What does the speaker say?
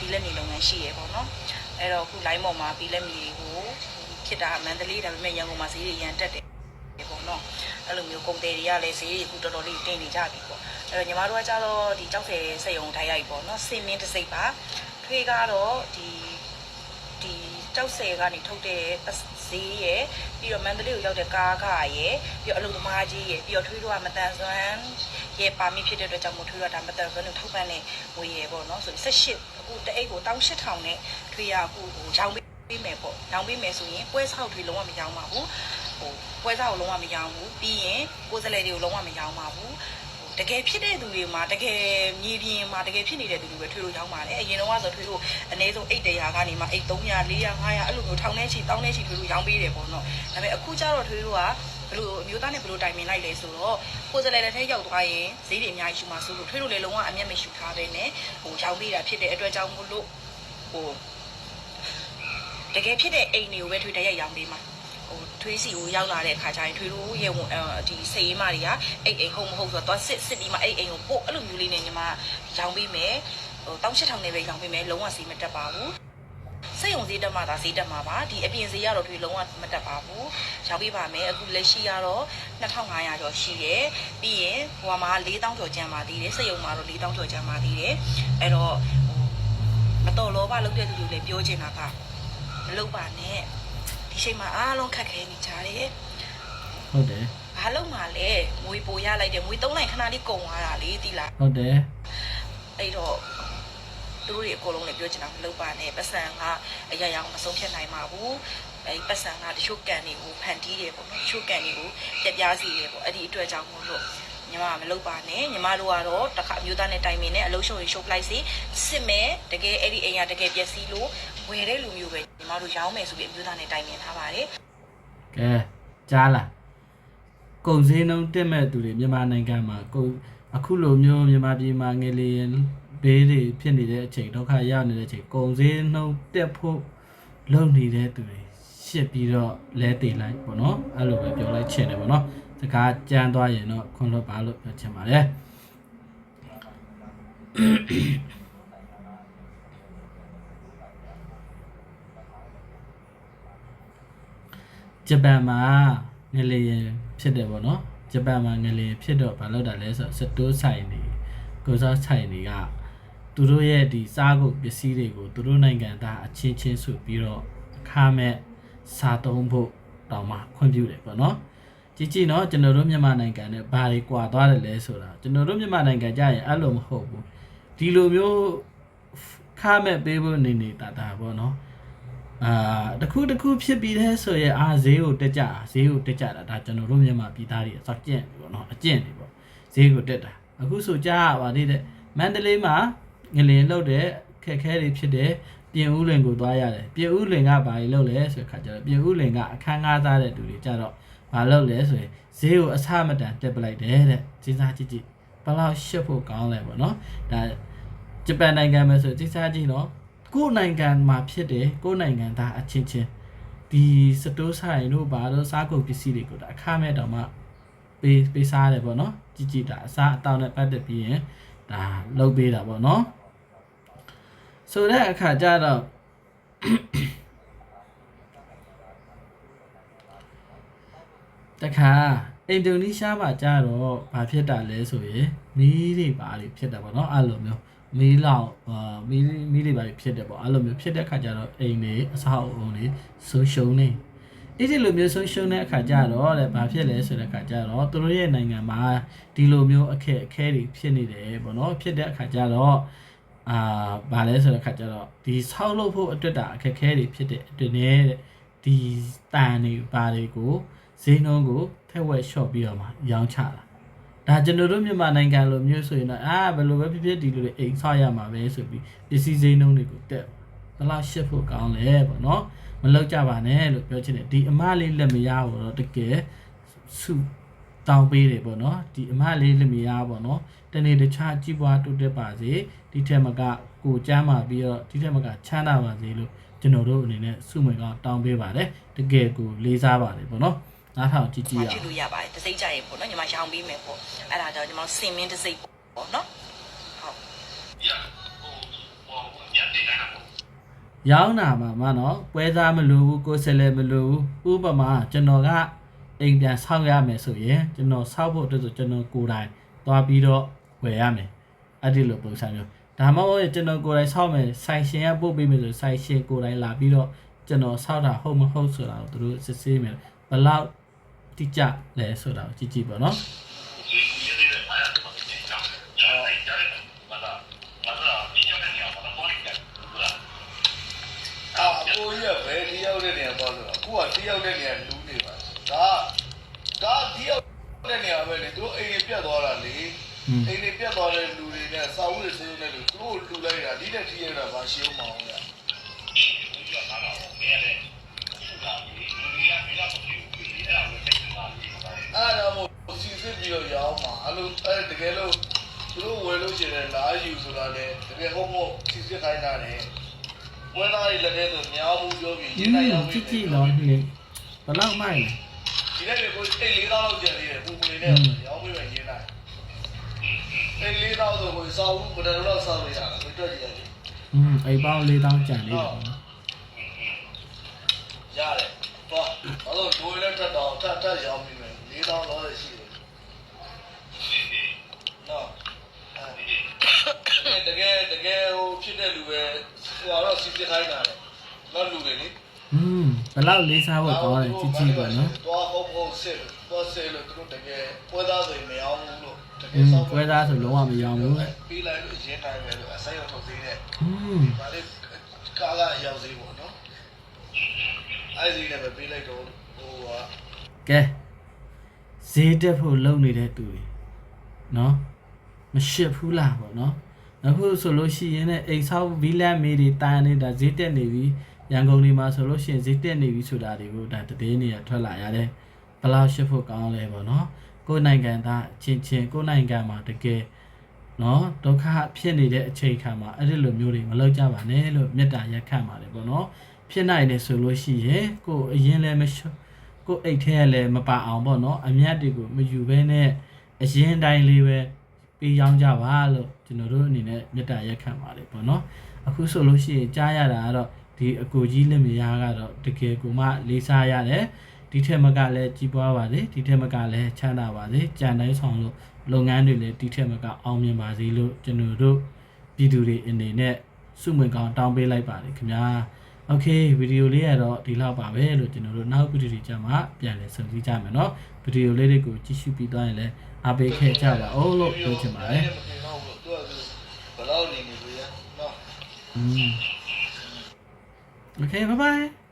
ဘီလက်မီလုပ်ငန်းရှိရပေါ့နော်အဲ့တော့အခု line ပေါ်မှာဘီလက်မီကိုဖြစ်တာမန္တလေးဒါပေမဲ့ရန်ကုန်မှာဈေးတွေရန်တက်တယ်ပေါ့နော်အဲ့လိုမျိုးကုန်တယ်တွေကလည်းဈေးတွေအခုတော်တော်လေးတင်နေကြပြီပေါ့အဲ့တော့ညီမတို့ကကြတော့ဒီကြောက်ဖယ်စိတ်ုံထိုင်ရိုက်ပေါ့နော်စင်မင်းတစ်စိတ်ပါထွေးကတော့ဒီဒီကြောက်ဆယ်ကနေထုတ်တဲ့ဈေးရယ်ပြီးတော့မန္တလေးကိုရောက်တဲ့ကားကရယ်ပြီးတော့အလုပ်သမားကြီးရယ်ပြီးတော့ထွေးတော့ကမတန်ဆွမ်း ရဲ့ပါမီဖြစ်တဲ့အတွက်ကြောင့်မို့ထွေးတော့ဒါမတန်ဆွမ်းကိုထုတ်ပန်းနေငွေရယ်ပေါ့နော်ဆိုပြီး18အခုတအိတ်ကို18000နဲ့ထွေးရအခုဟိုရောင်းပေးမယ်ပေါ့ရောင်းပေးမယ်ဆိုရင်ပွဲဆောက်ထွေးလုံးဝမရောင်းပါဘူးဟိုပွဲဆောက်လုံးဝမရောင်းဘူးပြီးရင်ကိုယ်စလဲတွေကိုလုံးဝမရောင်းပါဘူးတကယ်ဖြစ်တဲ့သူတွေမှာတကယ်မြေပြင်မှာတကယ်ဖြစ်နေတဲ့သူတွေပဲထွေးလို့ရောင်းပါတယ်အရင်တော့ဆိုထွေးလို့အနည်းဆုံးအိတ်100ကနေမှအိတ်300 400 500အဲ့လိုမျိုးထောင်ထဲချီတောင်းထဲချီထွေးလို့ရောင်းပေးတယ်ပေါ့နော်ဒါပေမဲ့အခုကျတော့ထွေးလို့က ဘယ်လိုအမျိုးသားနဲ့ဘယ်လိုတိုင်ပင်လိုက်လဲဆိုတော့ကိုယ်စလဲတဲ့ထဲရောက်သွားရင်ဈေးတွေအများကြီးယူမှာဆိုလို့ထွေးလို့လေလုံးဝအမျက်မရှိထားပဲနဲ့ဟိုရောင်းပေးတာဖြစ်တဲ့အတွက်ကြောင့်မို့လို့ဟိုတကယ်ဖြစ်တဲ့အိမ်တွေကိုပဲထွေးတရက်ရောင်းပေးမှာဟိုထွေးစီကိုရောက်လာတဲ့အခါကျရင်ထွေးတို့ရဲ့ဝန်အဲဒီစိတ်ရင်းမတွေကအိတ်အိမ်ဟုတ်မဟုတ်ဆိုတော့သွားစစ်စစ်ပြီးမှအိတ်အိမ်ကိုပို့အဲ့လိုမျိုးလေးနဲ့ညီမရောင်းပေးမယ်ဟို18000နဲ့ပဲရောင်းပေးမယ်လုံးဝစီမတက်ပါဘူး စိတ်ုံဈေးတက်မှသာဈေးတက်မှာပါဒီအပြင်ဈေးကတော့ထွေးလုံးဝမတက်ပါဘူးရောင်းပေးပါမယ်အခုလက်ရှိကတော့2500ကျော်ရှိတယ်ပြီးရင်ဟိုမှာ4000ကျော်ကျန်ပါသေးတယ်စိတ်ုံမှာတော့4000ကျော်ကျန်ပါသေးတယ်အဲ့တော့ဟိုမတော်လောဘလုပ်တဲ့သူတွေလည်းပြောချင်တာကမလုပ်ပါနဲ့ဒီချိန်မှာအားလုံးခက်ခဲနေကြတယ်ဟုတ်တယ်။ဘာလို့မှလဲငွေပိုရလိုက်တယ်ငွေ၃လိုက်ခဏလေးကုန်သွားတာလေဒီလားဟုတ်တယ်။အဲ့တော့ သူတို့တွေအကုန်လုံးလည်းပြောချင်တာမလုပ်ပါနဲ့ပတ်စံကအရာရာမဆုံးဖြတ်နိုင်ပါဘူး။အဲ့ပတ်စံကတချို့ကန်တွေကိုဖန်တီးတယ်ပေါ့နော်။တချို့ကန်တွေကိုပြက်ပြားစီတယ်ပေါ့။အဲ့ဒီအတွက်ကြောင့်မို့လို့ညီမကမလုပ်ပါနဲ့ညီမတို့ကတော့တစ်ခါအမျိုးသားနဲ့တိုင်ပင်နဲ့အလုံးရှုံရင်ရှုပ်လိုက်စီစစ်မယ်တကယ်အဲ့ဒီအိမ်ကတကယ်ပျက်စီးလို့ဝယ်တဲ့လူမျိုးပဲညီမတို့ရောင်းမယ်ဆိုပြီးအမျိုးသားနဲ့တိုင်ပင်ထားပါတယ်ကဲကြားလားကုန်စည်နှုန်းတက်မဲ့သူတွေမြန်မာနိုင်ငံမှာကုန်အခုလိုမျိုးမြန်မာပြည်မှာငယ်လေး ဘေးတွေဖြစ်နေတဲ့အချိန်ဒုက္ခရောက်နေတဲ့အချိန်ကုန်စည်နှုန်းတက်ဖို့လုံနေတဲ့သူတွေရှစ်ပြီးတော့လဲတည်လိုက်ပေါ့နော်အဲ့လိုပဲပြောလိုက်ချင်တယ်ပေါ့နော်စကားကြမ်းသွားရင်တော့ခွန်လွတ်ပါလို့ပြောချင်ပါတယ်ဂျပန်မှာငလျင်ဖြစ်တယ်ပေါ့နော်ဂျပန်မှာငလျင်ဖြစ်တော့ဘာလို့တာလဲဆိုတော့စတိုးဆိုင်နေကိုစားဆိုင်တွေက သူတို့ရဲ့ဒီစားကုန်ပစ္စည်းတွေကိုသူတို့နိုင်ငံသားအချင်းချင်းဆိုပြီးတော့အခမဲ့စားသုံးဖို့တောင်းမှခွင့်ပြုတယ်ပေါ့နော်ကြည့်ကြည့်နော်ကျွန်တော်တို့မြန်မာနိုင်ငံနဲ့ဘာတွေကွာသွားတယ်လဲဆိုတာကျွန်တော်တို့မြန်မာနိုင်ငံကြရင်အဲ့လိုမဟုတ်ဘူးဒီလိုမျိုးခါမဲ့ပေးဖို့နေနေတာတာပေါ့နော်အာတစ်ခုတစ်ခုဖြစ်ပြီးတဲ့ဆိုရင်အာဈေးကိုတက်ကြတာဈေးကိုတက်ကြတာဒါကျွန်တော်တို့မြန်မာပြည်သားတွေအစောက်ကျင့်ပြီပေါ့နော်အကျင့်တွေပေါ့ဈေးကိုတက်တာအခုဆိုကြားရပါသေးတယ်မန္တလေးမှာ ငလင်လောက်တဲ့ခက်ခဲတွေဖြစ်တဲ့ပြင်ဦးလွင်ကိုသွားရတယ်ပြင်ဦးလွင်ကဘာကြီးလုပ်လဲဆိုတဲ့ခါကျတော့ပြင်ဦးလွင်ကအခန်းငားသားတဲ့သူတွေကြတော့ဘာလုပ်လဲဆိုရင်ဈေးကိုအဆမတန်တက်ပလိုက်တယ်တဲ့စဉ်းစားကြည့်ကြည့်ဘယ်လောက်ရှစ်ဖို့ကောင်းလဲပေါ့နော်ဒါဂျပန်နိုင်ငံမှာဆိုစဉ်းစားကြည့်နော်ကိုယ်နိုင်ငံမှာဖြစ်တယ်ကိုယ်နိုင်ငံသားအချင်းချင်းဒီစတိုးဆိုင်တို့ဘာလို့စားကုန်ပစ္စည်းတွေကိုဒါအခမဲ့တောင်မှပေးပေးစားရတယ်ပေါ့နော်ကြည်ကြည်ဒါအစားအသောက်နဲ့ပတ်သက်ပြီးရင်ဒါလုပ်ပေးတာပေါ့နော် ဆိုတဲ့အခါကျတော့တခါအင်ဒိုနီးရှားမှာကျတော့ဘာဖြစ်တာလဲဆိုရင်မီးတွေပါတွေဖြစ်တာပေါ့နော်အဲ့လိုမျိုးမီးလောင်အာမီးမီးတွေပါတွေဖြစ်တယ်ပေါ့အဲ့လိုမျိုးဖြစ်တဲ့အခါကျတော့အိမ်တွေအဆောက်အုံတွေဆုံးရှုံးနေအဲ့ဒီလိုမျိုးဆုံးရှုံးတဲ့အခါကျတော့တဲ့ဘာဖြစ်လဲဆိုတဲ့အခါကျတော့သူတို့ရဲ့နိုင်ငံမှာဒီလိုမျိုးအခက်အခဲတွေဖြစ်နေတယ်ပေါ့နော်ဖြစ်တဲ့အခါကျတော့ အာဘာလဲဆိုတဲ့အခါကျတော့ဒီဆောက်လုပ်ဖို့အတွက်တာအခက်အခဲတွေဖြစ်တဲ့အတွက်နဲ့တဲ့ဒီတန်တွေဘာတွေကိုဈေးနှုန်းကိုထက်ဝက်လျှော့ပြီးတော့မှရောင်းချတာဒါကျွန်တော်တို့မြန်မာနိုင်ငံလိုမျိုးဆိုရင်တော့အာဘယ်လိုပဲဖြစ်ဖြစ်ဒီလိုတွေအိမ်ဆောက်ရမှာပဲဆိုပြီးပစ္စည်းဈေးနှုန်းတွေကိုတက်ဘယ်လောက်ရှစ်ဖို့ကောင်းလဲပေါ့နော်မလောက်ကြပါနဲ့လို့ပြောချင်တယ်ဒီအမလေးလက်မရဘူးတော့တကယ်စု တောင်းပေးတယ်ပေါ့နော်ဒီအမလေးလက်မရပေါ့နော်တနေ့တခြားကြည်ပွားတိုးတက်ပါစေဒီထက်မကကိုကျမ်းပါပြီးတော့ဒီထက်မကချမ်းသာပါစေလို့ကျွန်တော်တို့အနေနဲ့စုမွေကောင်းတောင်းပေးပါတယ်တကယ်ကိုလေးစားပါတယ်ပေါ့နော်နားထောင်ကြည့်ကြည့်ရမအောင်ဖြစ်လို့ရပါတယ်တစ်စိတ်ကြရင်ပေါ့နော်ညီမရောင်းပေးမယ်ပေါ့အဲ့ဒါကြောင့်ညီမစင်မင်းတစ်စိတ်ပေါ့နော်ဟုတ်ပြဟိုဟိုညနေတိုင်းရောင်းတာမှာမနော်ပွဲစားမလိုဘူးကိုယ်ဆက်လည်းမလိုဘူးဥပမာကျွန်တော်က အိမ်ပြန်ဆောက်ရမယ်ဆိုရင်ကျွန်တော်ဆောက်ဖို့အတွက်ဆိုကျွန်တော်ကိုယ်တိုင်သွားပြီးတော့ဝယ်ရမယ်အဲ့ဒီလိုပုံစံမျိုးဒါမှမဟုတ်ရင်ကျွန်တော်ကိုယ်တိုင်ဆောက်မယ်ဆိုင်ရှင်ကပို့ပေးမယ်ဆိုဆိုင်ရှင်ကိုယ်တိုင်လာပြီးတော့ကျွန်တော်ဆောက်တာဟုတ်မဟုတ်ဆိုတာကိုသူတို့စစ်ဆေးမယ်ဘယ်လောက်တိကျလဲဆိုတာကိုကြည့်ကြည့်ပါနော်အာကိုကြီးကဘယ်တယောက်တဲ့နေရာပေါ့ဆိုတော့အခုကတယောက်တဲ့နေရာလူနေ ဒါဒါဒီရောက်တဲ့နေရာပဲလေသူတို့အိမ်တွေပြတ်သွားတာလေအိမ်တွေပြတ်သွားတဲ့လူတွေနဲ့စာအုပ်တွေစေးနေတဲ့လူသူတို့လူလိုက်တာဒီတက်ထီးရတာဘာရှင်းမအောင်လဲအဲ့ဒါမို့စီစစ်ပြီးတော့ရအောင်ပါအဲ့လိုအဲ့တကယ်လို့သူတို့ဝယ်လို့ရှိရင်လာယူဆိုတာလေတကယ်ဟုတ်မို့စီစစ်ခိုင်းတာလေဝယ်လာရတဲ့လည်းဆိုများဘူးပြောပြီးရင်းနိုင်အောင်ကြည့်ကြည့်တော့ဘယ်လောက်မှိုက်လဲ နေ့ကိုအိတ်လေးတောင်းလောက်ကျန်သေးတယ်ပူပူလေးနဲ့ရောင်းပြီးပဲရင်းနိုင်အိတ်လေးတောင်းဆိုကိုစောင်းဘယ်တော့တော့စောင်းလို့ရတာကိုတွေ့ကြည့်ရတယ် อืมအိမ်ပေါင်း၄000ကျန်လေးတယ်ပေါ့နော် ရတယ်တော့အဲ့တော့ဒိုးလည်းတက်တော့တက်တက်ရောင်းပြီးမယ်လေးတောင်းတော့ရှိတယ်နော်အဲတကယ်တကယ်ဟိုဖြစ်တဲ့လူပဲဟိုတော့စီစစ်ခိုင်းတာလေတော့လူတွေလေ อืม ဘလောက်လေးစားဖို့ကောင်းလဲကြီးကြီးပါနော်သွားဟုတ်ဖို့စစ်သွားစစ်လို့သူတို့တကယ်ပွဲသားဆိုရင်မရောဘူးလို့တကယ်ဆောက်ပွဲသားဆိုလုံးဝမရောဘူးလေပြီးလိုက်လို့ရင်းတိုင်းပဲလို့အဆိုင်ရောက်ထုတ်သေးတဲ့อืมဒါလေးကာလာရောက်သေးပေါ့နော်အဲ့ဒီလည်းပဲပြီးလိုက်တော့ဟိုကကဲဈေးတက်ဖို့လုံနေတဲ့သူတွေနော်မရှစ်ဘူးလားပေါ့နော်အခုဆိုလို့ရှိရင်လည်းအိမ်ဆောက်ဗီလန်မေးတွေတာနေတာဈေးတက်နေပြီ ရန်ကုန်နေမှာဆိုလို့ရှိရင်ဈေးတက်နေပြီဆိုတာတွေကိုဒါတည်င်းတွေကထွက်လာရတယ်ဘယ်လောက်ရှစ်ဖို့ကောင်းလဲပေါ့နော်ကိုယ်နိုင်ငံသားအချင်းချင်းကိုယ်နိုင်ငံမှာတကယ်နော်ဒုက္ခဖြစ်နေတဲ့အချိန်ခါမှာအဲ့ဒီလိုမျိုးတွေမလုပ်ကြပါနဲ့လို့မေတ္တာရက်ခံပါတယ်ပေါ့နော်ဖြစ်နိုင်တယ်ဆိုလို့ရှိရင်ကိုယ်အရင်လည်းမလျှော့ကိုယ်အိတ်ထဲလည်းမပါအောင်ပေါ့နော်အမြတ်တွေကိုမယူဘဲနဲ့အရင်တိုင်းလေးပဲပေးရောင်းကြပါလို့ကျွန်တော်တို့အနေနဲ့မေတ္တာရက်ခံပါတယ်ပေါ့နော်အခုဆိုလို့ရှိရင်ကြားရတာကတော့ ဒီအကိုကြီးလက်မယားကတော့တကယ်ကိုမှလေးစားရတယ်ဒီထက်မကလည်းကြီးပွားပါစေဒီထက်မကလည်းချမ်းသာပါစေကြံတိုင်းဆောင်လို့ လုပ်ငန်းတွေလည်းဒီထက်မကအောင်မြင်ပါစေလို့ကျွန်တော်တို့ပြည်သူတွေအနေနဲ့စုမင်ကောင်းတောင်းပေးလိုက်ပါတယ်ခင်ဗျာโอเคဗီဒီယိုလေးကတော့ဒီလောက်ပါပဲလို့ကျွန်တော်တို့နောက်ဗီဒီယိုတွေကြမှာပြန်လည်ဆုံစည်းကြမယ်เนาะဗီဒီယိုလေးတွေကိုကြည့်ရှုပြီးသွားရင်လည်းအားပေးခဲ့ကြပါအောင်လို့ပြောချင်ပါတယ် မတင်တော့ဘူးသူကဘယ်လောက်နေနေပြီနော် อืมโอ เค bye bye